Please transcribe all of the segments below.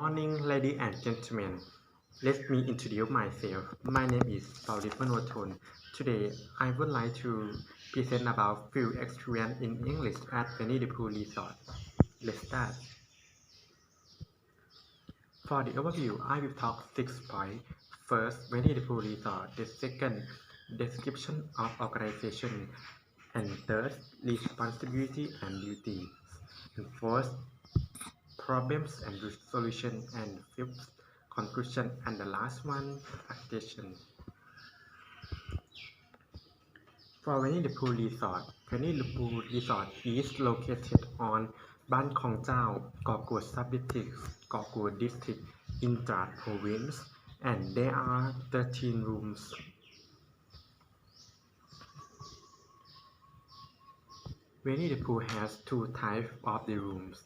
Morning, ladies and gentlemen. Let me introduce myself. My name is Sauripan Waton. Today, I would like to present about few experience in English at Pooh Resort. Let's start. For the overview, I will talk six points. First, Pooh Resort. The second, description of organization. And third, responsibility and duty. And fourth, problems and solution. And fifth, conclusion. And the last one, application. For Pooh Resort, Pooh Resort is located on Ban Kong Chao, Gokul Sub-District, Gokul District in Trat Province, and there are 13 rooms. Winnie the Pooh has two types of the rooms.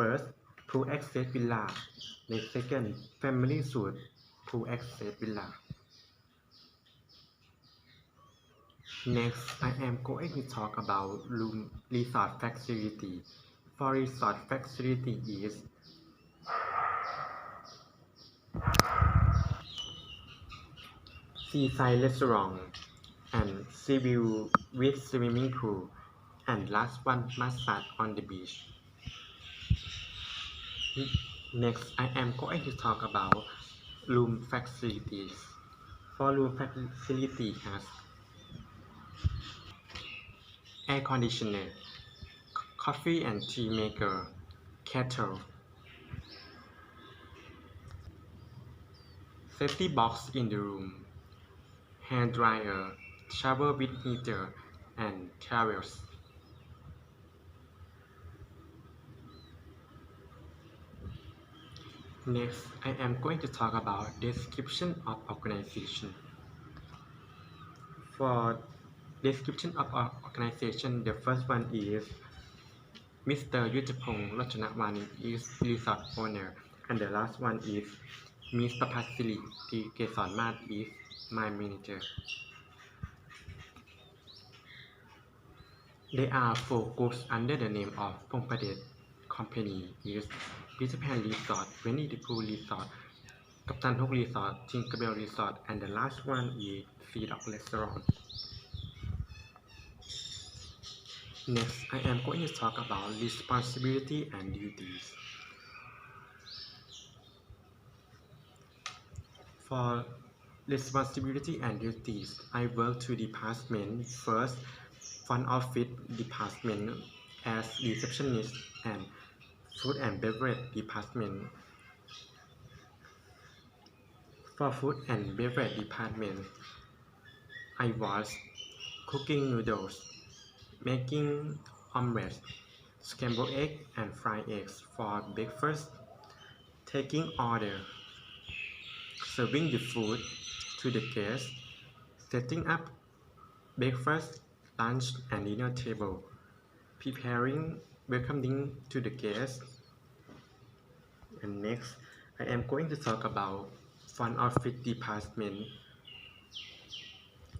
First, Pooh Access Villa. The second, Family Suite Pooh Access Villa. Next, I am going to talk about room resort facility. For resort facility is seaside restaurant and sea view with swimming pool and last one massage on the beach. Next, I am going to talk about room facilities. For room facility has air conditioner, coffee and tea maker, kettle, safety box in the room, hair dryer, shower with heater, and towels. Next, I am going to talk about description of organization. For description of organization, the first one is Mr. Yuttapong Rachanawani is resort owner, and the last one is Ms. Papasili T. Kesornmat is my manager. There are four groups under the name of Pongpadet Company is Peter Pan Resort, Winnie the Pooh Resort, Kaptan Hook Resort, Tinkerbell Resort, and the last one is Sea Dog Restaurant. Next, I am going to talk about responsibility and duties. For responsibility and duties, I work to department first, front office department as receptionist and food and beverage department. For food and beverage department, I was cooking noodles, making omelets, scrambled egg and fried eggs for breakfast, taking order, serving the food to the guests, setting up breakfast, lunch and dinner table, preparing welcoming to the guests. And next, I am going to talk about front office department.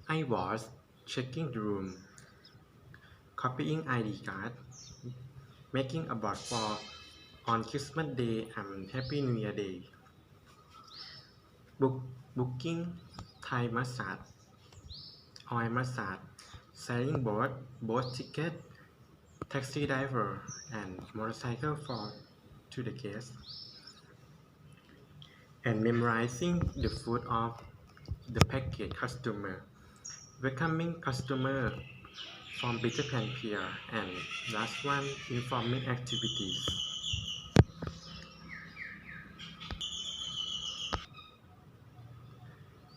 I was checking the room, copying ID card, making a board for on Christmas Day and Happy New Year Day, Book, booking Thai massage, oil massage, sailing board board ticket, taxi driver and motorcycle for to the guests and memorizing the food of the package customer. Welcoming customer from Peter Pan Pier. And last one informing activities.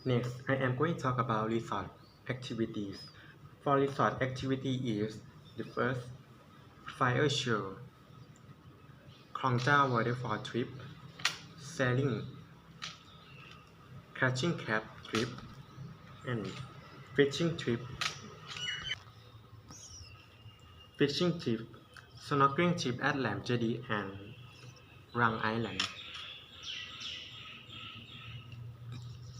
Next I am going to talk about resort activities. For resort activity is the first fire show คลองเจ้า waterfall trip sailing catching crab trip and fishing trip fishing trip snorkeling trip at Lam Jedi and Rang Island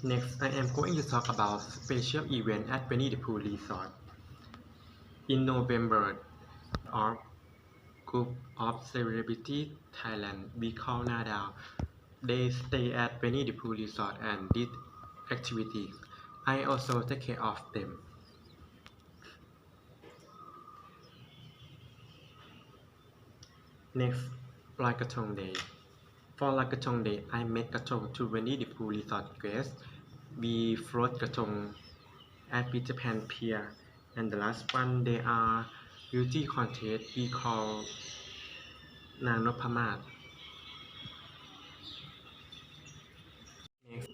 Next, I am going to talk about special event at Winnie the Pooh Resort. In November, or group of celebrity Thailand we call Nadao. They stay at the Resort and did activities. I also take care of them. Next, Loi Krathong Day. For Loi Krathong Day, I make Krathong to Pooh Resort guests. We float Krathong at Peter Pan Pier. And the last one, they are beauty contest we call Nang Noppamat. Next,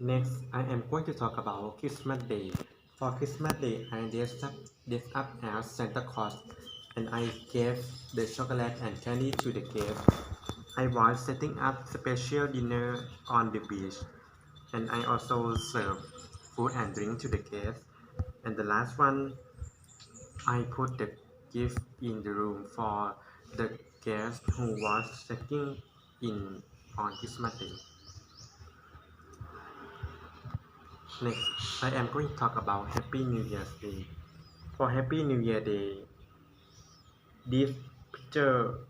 next, I am going to talk about Christmas Day. For Christmas Day, I dressed up, dressed up as Santa Claus and I gave the chocolate and candy to the guests. I was setting up special dinner on the beach and I also served food and drink to the guests. And the last one, I put the gift in the room for the guest who was checking in on Christmas Day. Next, I am going to talk about Happy New Year's Day. For Happy New Year Day, this picture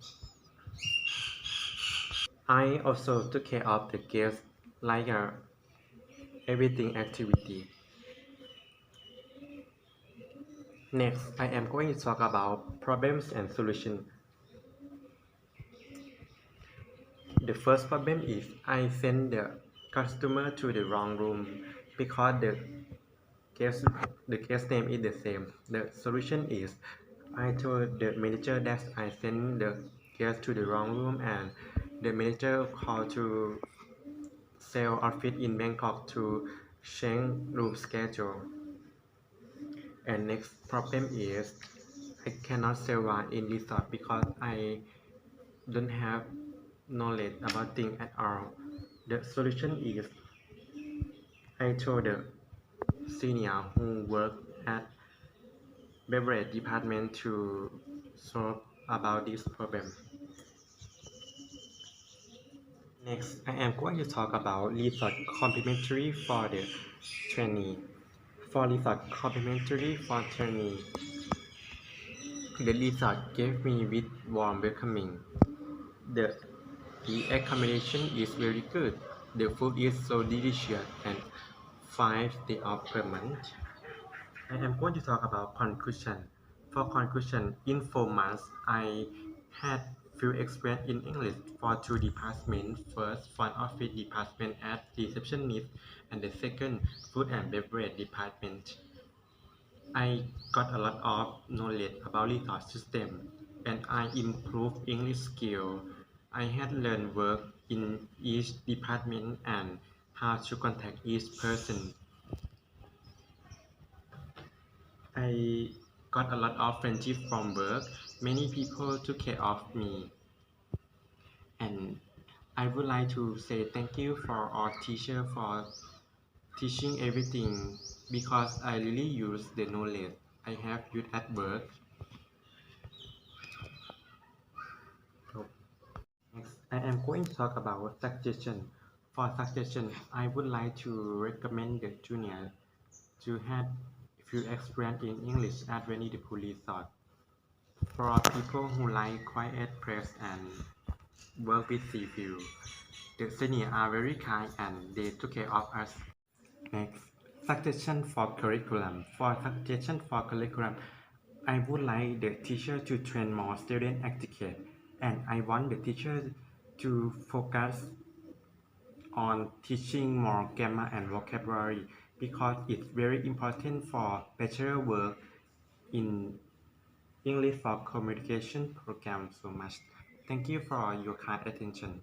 I also took care of the guests like a everything activity. Next, I am going to talk about problems and solutions. The first problem is I send the customer to the wrong room because the guest the guest name is the same. The solution is I told the manager that I sent the guest to the wrong room and the manager called to sales office in Bangkok to change room schedule. And next problem is I cannot sell wine in resort because I don't have knowledge about things at all. The solution is I told the senior who work at beverage department to solve about this problem. Next, I am going to talk about resort complimentary for the trainee. For resort complimentary trainee, the resort gave me with warm welcoming. The, the accommodation is very good. The food is so delicious and five days off per month. I am going to talk about conclusion. For conclusion, in four months, I had few experience in English for two departments. First, front office department as receptionist, and the second, food and beverage department. I got a lot of knowledge about resource system, and I improved English skill. I had learned work in each department and how to contact each person I got a lot of friendship from work. Many people took care of me. And I would like to say thank you for our teacher for teaching everything because I really use the knowledge I have used at work. Next, I am going to talk about suggestion. For suggestion, I would like to recommend the junior to have few experience in English at Pooh Resort. For people who like quiet place and work with sea view, the seniors are very kind and they took care of us. Next, suggestion for curriculum. For suggestion for curriculum, I would like the teacher to train more student etiquette and I want the teacher to focus on teaching more grammar and vocabulary because it's very important for better work in English for communication program so much. Thank you for your kind attention.